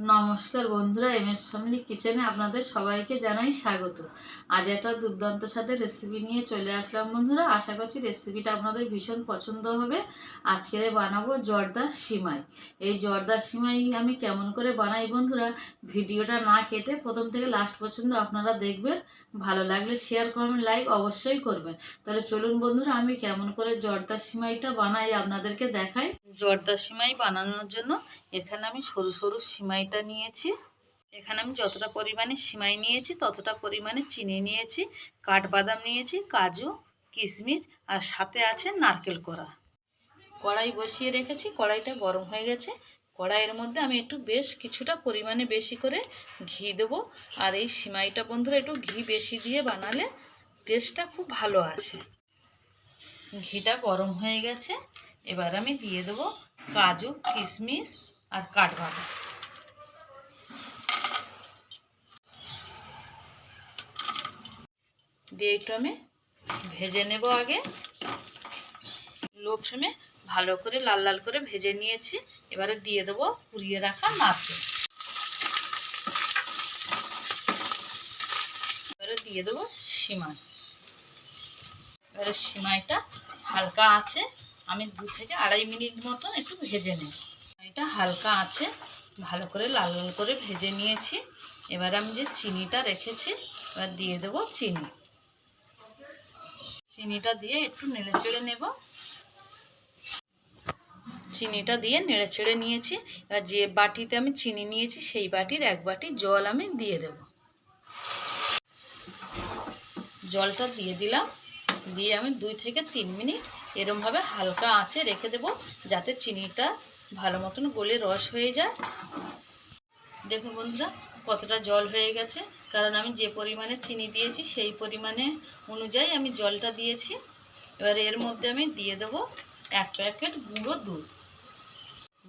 নমস্কার বন্ধুরা M S family কিচেনে আপনাদের সবাইকে জানাই স্বাগত। আজ একটা দুর্দান্ত সাথে রেসিপি নিয়ে চলে আসলাম বন্ধুরা। আশা করছি রেসিপিটা আপনাদের ভীষণ পছন্দ হবে। আজকের বানাবো জর্দার সিমাই। এই জর্দার সিমাই আমি কেমন করে বানাই বন্ধুরা, ভিডিওটা না কেটে প্রথম থেকে লাস্ট পর্যন্ত আপনারা দেখবেন। ভালো লাগলে শেয়ার করবেন লাইক অবশ্যই করবেন। তাহলে চলুন বন্ধুরা, আমি কেমন করে জর্দার সিমাইটা বানাই আপনাদেরকে দেখাই। জর্দার সিমাই বানানোর জন্য এখানে আমি সরু সরু সিমাইটা নিয়েছি। এখানে আমি যতটা পরিমাণে সিমাই নিয়েছি, ততটা পরিমাণে চিনি নিয়েছি, কাঠবাদাম নিয়েছি, কাজু, কিশমিশ, আর সাথে আছে নারকেল কোড়া। কড়াই বসিয়ে রেখেছি, কড়াইটা গরম হয়ে গেছে। কড়াইয়ের মধ্যে আমি একটু বেশ কিছুটা পরিমাণে বেশি করে ঘি দেবো। আর এই সিমাইটা বন্ধুরা একটু ঘি বেশি দিয়ে বানালে টেস্টটা খুব ভালো আসে। ঘিটা গরম হয়ে গেছে, এবার আমি দিয়ে দেবো কাজু, কিশমিশ আর কাঠবাদাম। দিয়ে একটু আমি ভেজে নেব আগে। লো ফ্লেমে ভালো করে, লাল লাল করে ভেজে নিয়েছি। এবারে দিয়ে দেবো পুড়িয়ে রাখা নারকেল। এবারে দিয়ে দেবো সিমাই। এবারে সিমাইটা হালকা আছে। আমি দু থেকে আড়াই মিনিট মতন একটু ভেজে নেব। এটা হালকা আছে। ভালো করে লাল লাল করে ভেজে নিয়েছি। এবার আমি যে চিনিটা রেখেছি, এবার দিয়ে দেবো চিনি। চিনিটা দিয়ে একটু নেড়ে চেড়ে নেব। চিনিটা দিয়ে নেড়ে চেড়ে নিয়েছি। এবার যে বাটিতে আমি চিনি নিয়েছি, সেই বাটির এক বাটি জল আমি দিয়ে দেব। জলটা দিয়ে দিলাম। দিয়ে আমি দুই থেকে তিন মিনিট এরমভাবে হালকা আঁচে রেখে দেব, যাতে চিনিটা ভালো মতন গলে রস হয়ে যায়। দেখুন বন্ধুরা কতটা জল হয়ে গেছে, কারণ আমি যে পরিমাণে চিনি দিয়েছি সেই পরিমাণে অনুযায়ী আমি জলটা দিয়েছি। এবার এর মধ্যে আমি দিয়ে দেব এক প্যাকেট গুঁড়ো দুধ।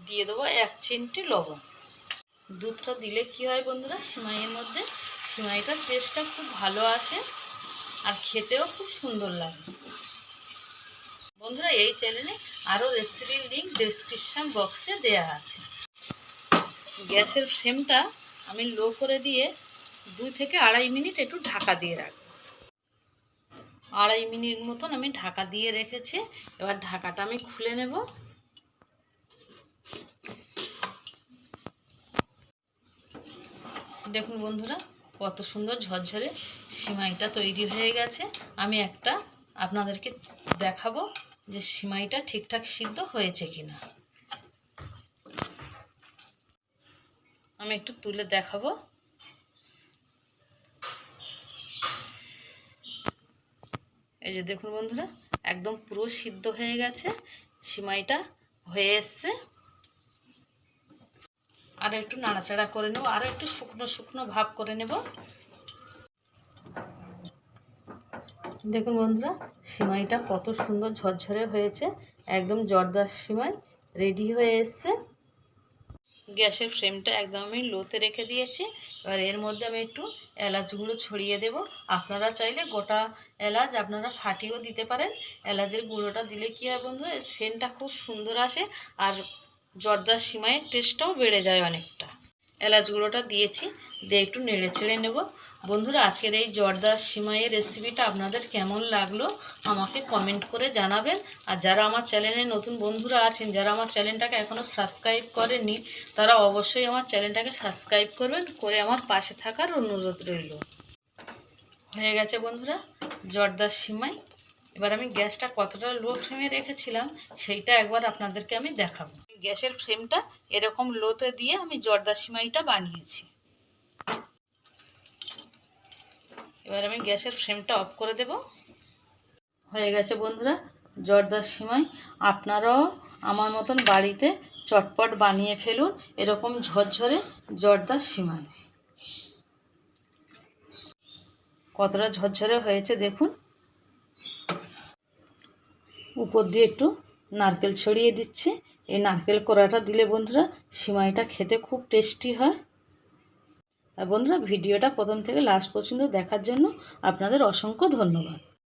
দিয়ে দেবো এক চিমটি লবণ। দুধটা দিলে কি হয় বন্ধুরা, সিমাইয়ের মধ্যে, সিমাইটার টেস্টটা খুব ভালো আসে আর খেতেও খুব সুন্দর লাগে। বন্ধুরা, এই চ্যানেলে আরও রেসিপির লিঙ্ক ডেসক্রিপশান বক্সে দেয়া আছে। গ্যাসের ফ্লেমটা আমি লো করে দিয়ে দুই থেকে আড়াই মিনিট একটু ঢাকা দিয়ে রাখব। আড়াই মিনিট মতন আমি ঢাকা দিয়ে রেখেছি। এবার ঢাকাটা আমি খুলে নেব। দেখুন বন্ধুরা, কত সুন্দর ঝরঝরে সিমাইটা তৈরি হয়ে গেছে। আমি একটা আপনাদেরকে দেখাবো যে সিমাইটা ঠিকঠাক সিদ্ধ হয়েছে কিনা। আমি একটু তুলে দেখাবো। এই যে দেখুন বন্ধুরা, একদম পুরো সিদ্ধ হয়ে গেছে, সিমাইটা হয়ে এসছে। আর একটু নাড়াচাড়া করে নেব আরও একটু শুকনো শুকনো ভাব করে নেব। দেখুন বন্ধুরা, সিমাইটা কত সুন্দর ঝরঝরে হয়েছে, একদম জর্দার সিমাই রেডি হয়ে এসছে। গ্যাসের ফ্লেমটা একদম আমি লোতে রেখে দিয়েছি। এবার এর মধ্যে আমি একটু এলাচগুলো ছড়িয়ে দেব। আপনারা চাইলে গোটা এলাচ আপনারা ফাটিয়েও দিতে পারেন। এলাচের গুঁড়োটা দিলে কী হয় বন্ধু সেন্টটা খুব সুন্দর আসে আর জর্দার সিমাইয়ের টেস্টটাও বেড়ে যায় অনেকটা। এলাচ গুঁড়োটা দিয়েছি, দিয়ে একটু নেড়ে ছেড়ে নেব। বন্ধুরা, আজকের এই জর্দার সিমাইয়ের রেসিপিটা আপনাদের কেমন লাগল আমাকে কমেন্ট করে জানাবেন। আর যারা আমার চ্যানেলে নতুন বন্ধুরা আছেন, যারা আমার চ্যানেলটাকে এখনও সাবস্ক্রাইব করেননি, তারা অবশ্যই আমার চ্যানেলটাকে সাবস্ক্রাইব করবেন, করে আমার পাশে থাকার অনুরোধ রইল। হয়ে গেছে বন্ধুরা জর্দার সিমাই। এবার আমি গ্যাসটা কতটা লো ফ্লেমে রেখেছিলাম, সেইটা একবার আপনাদেরকে আমি দেখাবো। গ্যাসের ফ্লেমটা এরকম লোতে দিয়ে আমি জর্দার সিমাইটা বানিয়েছি। এবার আমি গ্যাসের ফ্লেমটা অফ করে দেব। হয়ে গেছে বন্ধুরা জর্দার সিমাই। আপনারাও আমার মতন বাড়িতে চটপট বানিয়ে ফেলুন এরকম ঝরঝরে জর্দার সিমাই। কতটা ঝরঝরে হয়েছে দেখুন। উপর দিয়ে একটু নারকেল ছড়িয়ে দিচ্ছি। এই নারকেল কোড়াটা দিলে বন্ধুরা সিমাইটা খেতে খুব টেস্টি হয়। আর বন্ধুরা, ভিডিওটা প্রথম থেকে লাস্ট পর্যন্ত দেখার জন্য আপনাদের অসংখ্য ধন্যবাদ।